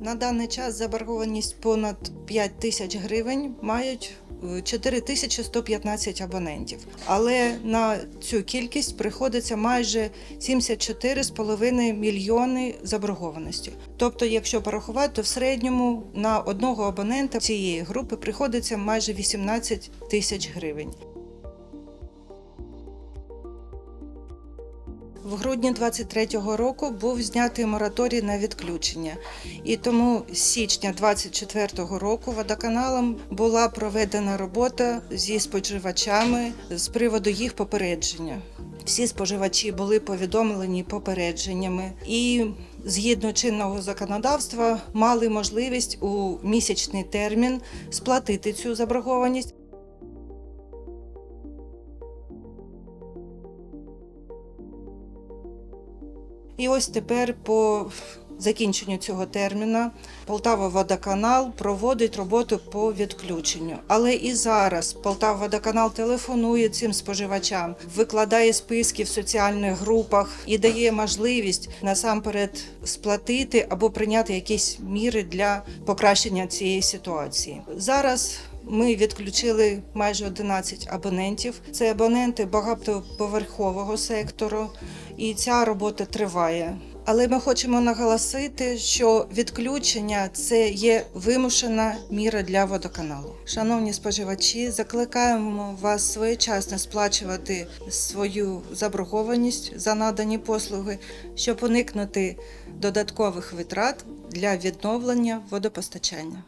На даний час заборгованість понад 5 тисяч гривень мають е, 4115 абонентів. Але на цю кількість приходиться майже 74,5 мільйони заборгованості. Тобто, якщо порахувати, то в середньому на одного абонента цієї групи приходиться майже 18 тисяч гривень. В грудні 23-го року був знятий мораторій на відключення, і тому з січня 24-го року водоканалом була проведена робота зі споживачами з приводу їх попередження. Всі споживачі були повідомлені попередженнями і згідно чинного законодавства мали можливість у місячний термін сплатити цю заборгованість. І ось тепер по закінченню цього терміну Полтава Водоканал проводить роботу по відключенню. Але і зараз Полтава Водоканал телефонує цим споживачам, викладає списки в соціальних групах і дає можливість насамперед сплатити або прийняти якісь міри для покращення цієї ситуації. Зараз ми відключили майже 11 абонентів. Це абоненти багатоповерхового сектору, і ця робота триває. Але ми хочемо наголосити, що відключення це є вимушена міра для водоканалу. Шановні споживачі, закликаємо вас своєчасно сплачувати свою заборгованість за надані послуги, щоб уникнути додаткових витрат для відновлення водопостачання.